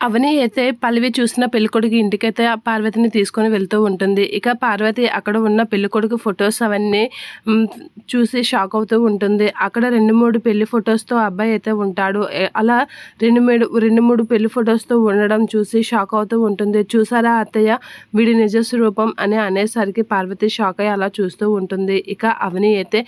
అవని అయితే పల్లవి చూసిన పెళ్ళికొడుకు ఇంటికైతే ఆ పార్వతిని తీసుకొని వెళ్తూ ఉంటుంది. ఇక పార్వతి అక్కడ ఉన్న పెళ్ళికొడుకు ఫొటోస్ అవన్నీ చూసి షాక్ అవుతూ ఉంటుంది. అక్కడ రెండు మూడు పెళ్ళి ఫొటోస్తో అబ్బాయి అయితే ఉంటాడు. అలా రెండు మూడు రెండు మూడు పెళ్ళి ఫొటోస్తో ఉండడం చూసి షాక్ అవుతూ ఉంటుంది. చూసారా అత్తయ్య? వీడి నిజ స్వరూపం అని అనేసరికి పార్వతి షాక్ అయ్యి అలా చూస్తూ ఉంటుంది. ఇక అవని అయితే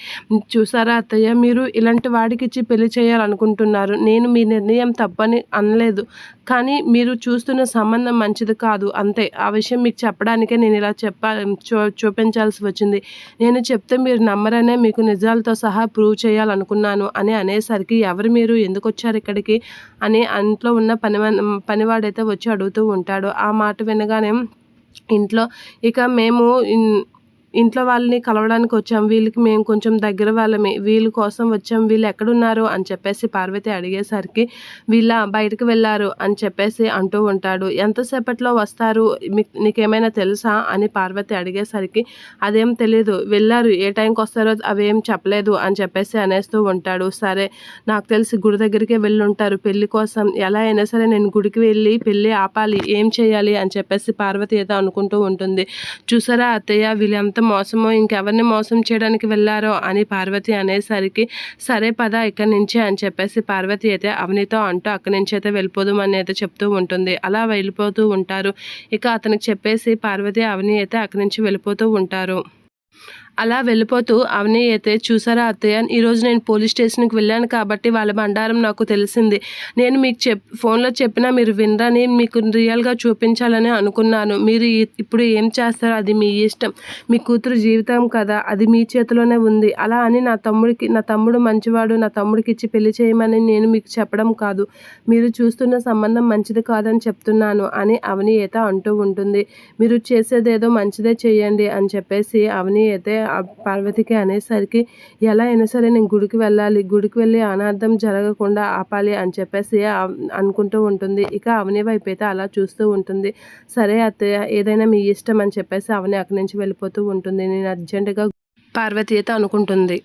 చూసారా అత్తయ్య? మీరు ఇలాంటి వాడికి ఇచ్చి పెళ్ళి చేయాలనుకుంటున్నారు. నేను మీ నిర్ణయం తప్పని అనలేదు. కానీ మీరు చూస్తున్న సంబంధం మంచిది కాదు. అంతే. ఆ విషయం మీకు చెప్పడానికే నేను ఇలా చెప్పా చూ చూపించాల్సి వచ్చింది. నేను చెప్తే మీరు నమ్మరనే మీకు నిజాలతో సహా ప్రూవ్ చేయాలనుకున్నాను అని అనేసరికి ఎవరు మీరు ఎందుకు వచ్చారు ఇక్కడికి అని ఇంట్లో ఉన్న పని పనివాడైతే వచ్చి అడుగుతూ ఉంటాడు. ఆ మాట వినగానే ఇంట్లో ఇక మేము ఇంట్లో వాళ్ళని కలవడానికి వచ్చాం. వీళ్ళకి మేము కొంచెం దగ్గర వాళ్ళమే. వీళ్ళ కోసం వచ్చాం. వీళ్ళు ఎక్కడున్నారు? అని చెప్పేసి పార్వతి అడిగేసరికి వీళ్ళ బయటకు వెళ్ళారు అని చెప్పేసి అంటూ ఉంటాడు. ఎంతసేపట్లో వస్తారు? నీకేమైనా తెలుసా? అని పార్వతి అడిగేసరికి అదేం తెలియదు వెళ్ళారు. ఏ టైంకి వస్తారో అవేం చెప్పలేదు అని చెప్పేసి అనేస్తూ ఉంటాడు. సరే నాకు తెలిసి గుడి దగ్గరికే వెళ్ళి ఉంటారు పెళ్ళి కోసం ఎలా అయినా సరే నేను గుడికి వెళ్ళి పెళ్ళి ఆపాలి. ఏం చేయాలి? అని చెప్పేసి పార్వతి ఏదో అనుకుంటూ ఉంటుంది. చూసారా అత్తయ్య? వీళ్ళంతా మోసమో ఇంకెవరిని మోసం చేయడానికి వెళ్ళారో అని పార్వతి అనేసరికి సరే పద ఇక్కడి నుంచి అని చెప్పేసి పార్వతి అయితే అవనితో అంటూ అక్కడి నుంచి అయితే వెళ్ళిపోదామని అయితే చెప్తూ ఉంటుంది. అలా వెళ్ళిపోతూ ఉంటారు. ఇక అతనికి చెప్పేసి పార్వతి అవని అయితే అక్కడి నుంచి వెళ్ళిపోతూ ఉంటారు. అలా వెళ్ళిపోతూ అవని అయితే చూసారా అత్తయ్య? ఈరోజు నేను పోలీస్ స్టేషన్కి వెళ్ళాను కాబట్టి వాళ్ళ బండారం నాకు తెలిసింది. నేను మీకు చెప్ ఫోన్లో చెప్పినా మీరు వినరని మీకు రియల్గా చూపించాలని అనుకున్నాను. మీరు ఇప్పుడు ఏం చేస్తారో అది మీ ఇష్టం. మీ కూతురు జీవితం కదా అది మీ చేతిలోనే ఉంది. అలా అని నా తమ్ముడికి నా తమ్ముడు మంచివాడు నా తమ్ముడికి ఇచ్చి పెళ్ళి చేయమని నేను మీకు చెప్పడం కాదు. మీరు చూస్తున్న సంబంధం మంచిది కాదని చెప్తున్నాను అని అవని అయితే అంటూ ఉంటుంది. మీరు చేసేదేదో మంచిదే చేయండి అని చెప్పేసి అవని అయితే పార్వతికి అనేసరికి ఎలా అయినా సరే నేను గుడికి వెళ్ళాలి. గుడికి వెళ్ళి అనార్థం జరగకుండా ఆపాలి అని చెప్పేసి అనుకుంటూ ఉంటుంది. ఇక అవని వైపు అయితే అలా చూస్తూ ఉంటుంది. సరే అత్తయ్య ఏదైనా మీ ఇష్టం అని చెప్పేసి అవని అక్కడి నుంచి వెళ్ళిపోతూ ఉంటుంది. నేను అర్జెంటుగా పార్వతి అయితే అనుకుంటుంది.